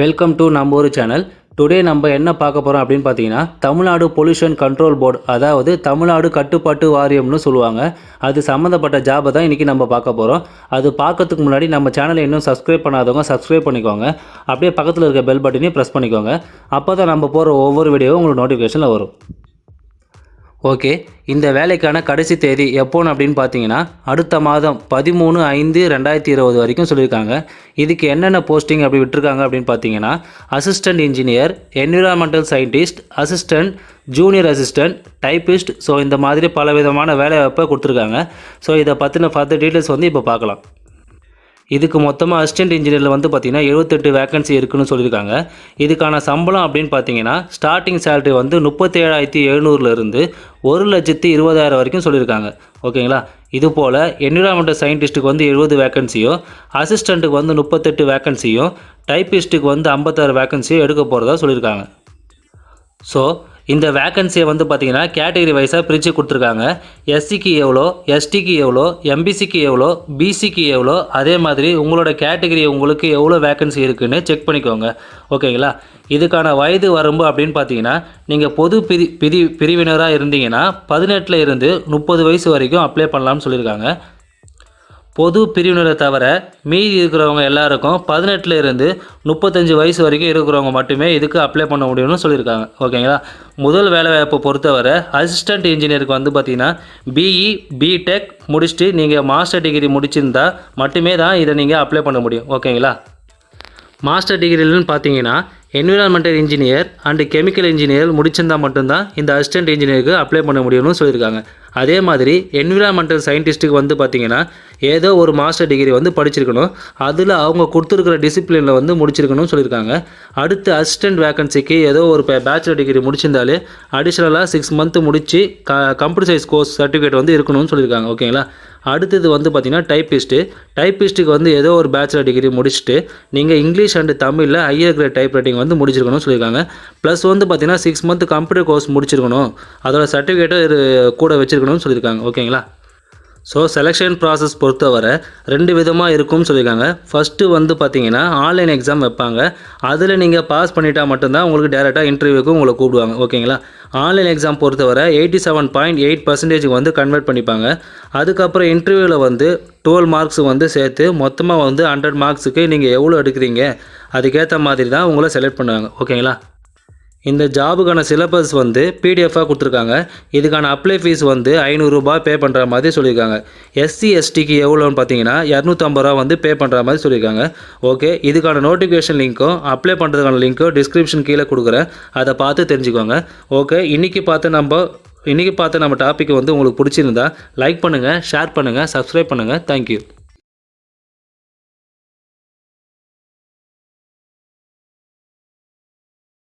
Welcome to நம்ம ஒரு channel today நம்ம என்ன பார்க்க போகிறோம் அப்படின்னு பார்த்தீங்கன்னா தமிழ்நாடு பொல்யூஷன் கண்ட்ரோல் போர்டு அதாவது தமிழ்நாடு கட்டுப்பாட்டு வாரியம்னு சொல்லுவாங்க. அது சம்மந்தப்பட்ட ஜாபை தான் இன்றைக்கி நம்ம பார்க்க போகிறோம் அது பார்க்கறதுக்கு முன்னாடி நம்ம சேனலை இன்னும் சப்ஸ்கிரைப் பண்ணாதவங்க சப்ஸ்கிரைப் பண்ணிக்கோங்க. அப்படியே பக்கத்தில் இருக்க பெல் பட்டனையும் ப்ரெஸ் பண்ணிக்கோங்க. அப்போ தான் நம்ம போகிற ஒவ்வொரு வீடியோவும் உங்களுக்கு நோட்டிஃபிகேஷனில் வரும். ஓகே இந்த வேலைக்கான கடைசி தேதி எப்போன்னு அப்படின்னு பார்த்தீங்கன்னா அடுத்த மாதம் பதிமூணு ஐந்து ரெண்டாயிரத்தி இருபது வரைக்கும் சொல்லியிருக்காங்க. இதுக்கு என்னென்ன போஸ்டிங் அப்படி விட்டுருக்காங்க அப்படின்னு பார்த்தீங்கன்னா assistant engineer environmental scientist assistant junior assistant typist so இந்த மாதிரி பல விதமான வேலை வாய்ப்பை கொடுத்துருக்காங்க. ஸோ இதை பற்றின ஃபர்தர் டீட்டெயில்ஸ் வந்து இப்போ பார்க்கலாம். இதுக்கு மொத்தமாக அசிஸ்டன்ட் இன்ஜினியரில் வந்து பார்த்தீங்கன்னா எழுபத்தெட்டு வேகன்சி இருக்குன்னு சொல்லியிருக்காங்க. இதுக்கான சம்பளம் அப்படின்னு பார்த்தீங்கன்னா ஸ்டார்டிங் சேலரி வந்து முப்பத்தேழாயிரத்தி எழுநூறுலேருந்து ஒரு லட்சத்தி இருபதாயிரம் வரைக்கும் சொல்லியிருக்காங்க. ஓகேங்களா? இது போல் என்விரான்மெண்டல் சயின்டிஸ்ட்டுக்கு வந்து எழுபது வேகன்சியும் அசிஸ்டண்ட்டுக்கு வந்து முப்பத்தெட்டு வேகன்சியும் டைப்பிஸ்ட்டுக்கு வந்து ஐம்பத்தாறு வேகன்சியும் எடுக்க போகிறதா சொல்லியிருக்காங்க. ஸோ இந்த வேக்கன்சியை வந்து பார்த்தீங்கன்னா கேட்டகரி வைஸாக பிரித்து கொடுத்துருக்காங்க. எஸ்சிக்கு எவ்வளோ எஸ்டிக்கு எவ்வளோ எம்பிசிக்கு எவ்வளோ பிசிக்கு எவ்வளோ அதே மாதிரி உங்களோட கேட்டகரி உங்களுக்கு எவ்வளோ வேக்கன்சி இருக்குன்னு செக் பண்ணிக்கோங்க. ஓகேங்களா? இதுக்கான வயது வரம்பு அப்படின்னு பார்த்தீங்கன்னா நீங்கள் பொது பிரி பிரி பிரிவினராக இருந்தீங்கன்னா பதினெட்டில் இருந்து முப்பது வயசு வரைக்கும் அப்ளை பண்ணலாம்னு சொல்லியிருக்காங்க. பொது பிரிவினரை தவிர மீதி இருக்கிறவங்க எல்லாருக்கும் பதினெட்டுல இருந்து முப்பத்தஞ்சு வயசு வரைக்கும் இருக்கிறவங்க மட்டுமே இதுக்கு அப்ளை பண்ண முடியும்னு சொல்லியிருக்காங்க. ஓகேங்களா முதல் வேலைவாய்ப்பை பொறுத்தவரை அசிஸ்டன்ட் இன்ஜினியருக்கு வந்து பார்த்தீங்கன்னா பிஇ பிடெக் முடிச்சுட்டு நீங்கள் மாஸ்டர் டிகிரி முடிச்சிருந்தா மட்டுமே தான் இதை நீங்கள் அப்ளை பண்ண முடியும். ஓகேங்களா மாஸ்டர் டிகிரிலன்னு பார்த்தீங்கன்னா environmental engineer and chemical engineer முடிச்சிருந்தா மட்டும்தான் இந்த அசிஸ்டன்ட் இன்ஜினியருக்கு அப்ளை பண்ண முடியும்னு சொல்லியிருக்காங்க. அதே மாதிரி என்விரான்மெண்டல் சயின்டிஸ்ட்டுக்கு வந்து பார்த்திங்கன்னா ஏதோ ஒரு மாஸ்டர் டிகிரி வந்து படிச்சிருக்கணும். அதில் அவங்க கொடுத்துருக்கிற டிசிப்ளினில் வந்து முடிச்சிருக்கணும்னு சொல்லியிருக்காங்க. அடுத்து அசிஸ்டன்ட் வேகன்சிக்கு ஏதோ ஒரு பேச்சுலர் டிகிரி முடிச்சிருந்தாலே அடிஷ்னலாக சிக்ஸ் மந்த்து முடித்து க கம்ப்யூட்டர் சயின்ஸ் கோர்ஸ் சர்டிஃபிகேட் வந்து இருக்கணும்னு சொல்லியிருக்காங்க ஓகேங்களா அடுத்தது வந்து பார்த்தீங்கன்னா டைப்பிஸ்ட்டு டைப்பிஸ்ட்டுக்கு வந்து ஏதோ ஒரு பேச்சுலர் டிகிரி முடிச்சுட்டு நீங்கள் இங்கிலீஷ் அண்டு தமிழில் ஹையர் கிரேட் டைப் ரைட்டிங் வந்து முடிச்சிருக்கணும்னு சொல்லியிருக்காங்க. ப்ளஸ் வந்து பார்த்தீங்கன்னா சிக்ஸ் மந்த் கம்ப்யூட்டர் கோர்ஸ் முடிச்சிருக்கணும். அதோட சர்டிஃபிகேட்டை கூட இருக்கணும்னு சொல்லியிருக்காங்க. ஓகேங்களா? ஸோ செலெக்ஷன் ப்ராசஸ் பொறுத்தவரை ரெண்டு விதமாக இருக்கும்னு சொல்லியிருக்காங்க. ஃபஸ்ட்டு வந்து பார்த்தீங்கன்னா ஆன்லைன் எக்ஸாம் வைப்பாங்க. அதில் நீங்கள் பாஸ் பண்ணிட்டா மட்டும்தான் உங்களுக்கு டேரெக்டாக இன்டர்வியூக்கு உங்களை கூப்பிடுவாங்க. ஓகேங்களா? ஆன்லைன் எக்ஸாம் பொறுத்தவரை எயிட்டி செவன் பாயிண்ட் எயிட் பர்சன்டேஜுக்கு வந்து கன்வெர்ட் பண்ணிப்பாங்க. அதுக்கப்புறம் இன்டர்வியூவில் வந்து டுவெல் மார்க்ஸ் வந்து சேர்த்து மொத்தமாக வந்து ஹண்ட்ரட் மார்க்ஸுக்கு நீங்கள் எவ்வளோ எடுக்கிறீங்க அதுக்கேற்ற மாதிரி தான் உங்களை செலக்ட் பண்ணுவாங்க. ஓகேங்களா? இந்த ஜாபுக்கான சிலபஸ் வந்து பிடிஎஃபாக கொடுத்துருக்காங்க. இதுக்கான அப்ளை ஃபீஸ் வந்து ஐநூறுரூபா பே பண்ணுற மாதிரி சொல்லியிருக்காங்க. எஸ்சி எஸ்டிக்கு எவ்வளோன்னு பார்த்தீங்கன்னா இரநூத்தம்பது ரூபா வந்து பே பண்ணுற மாதிரி சொல்லியிருக்காங்க. ஓகே இதுக்கான நோட்டிஃபிகேஷன் லிங்க்கும் அப்ளை பண்ணுறதுக்கான லிங்க்கும் டிஸ்கிரிப்ஷன் கீழே கொடுக்குறேன். அதை பார்த்து தெரிஞ்சுக்கோங்க. ஓகே இன்றைக்கி பார்த்து நம்ம இன்றைக்கி பார்த்து நம்ம டாபிக் வந்து உங்களுக்கு பிடிச்சிருந்தா லைக் பண்ணுங்கள் ஷேர் பண்ணுங்கள் சப்ஸ்கிரைப் பண்ணுங்கள் தேங்க்யூ